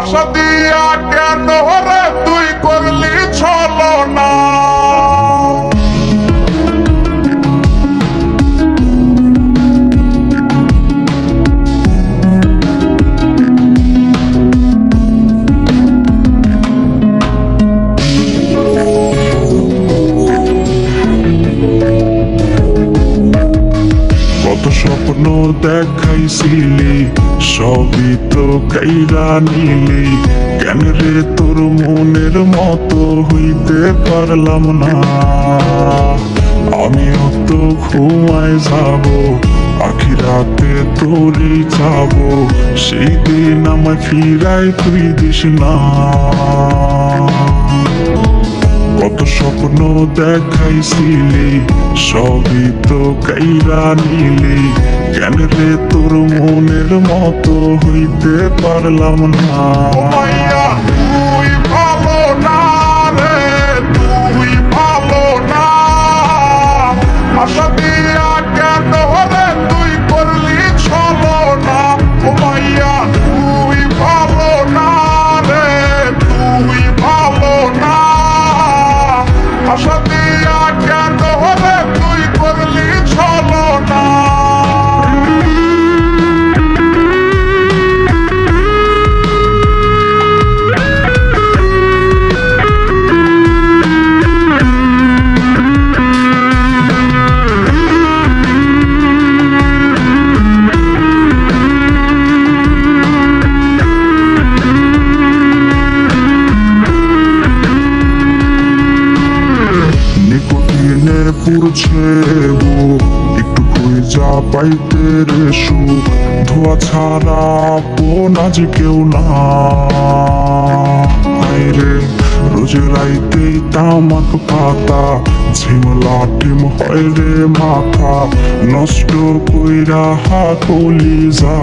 আশা দিয়া কেন রে তুই করলি ছলো না। দেখাইছিলি সবই তো কাইরা নিলি। কেন রে তোর মনের মতো হইতে পারলাম না? আমি অত ঘুমায় যাব, আখি রাতে তোরই যাব সেই দিন আমায় ফিরাই তুই দিস না। কত স্বপ্ন দেখাইছিলি, সবই তো কাইরা নিলি। কেন রে তোর মনের মতো হইতে পারলাম না। বুক একটু খুঁজা পাইতে রে সুখ, ধোয়া ছাড়া আপন আজ কেউ না। রে, রোজ রাইতেই তামাক পাতা, ঝিমলা টিম হয় রে মাথা, নষ্ট কইরা হাকলি যা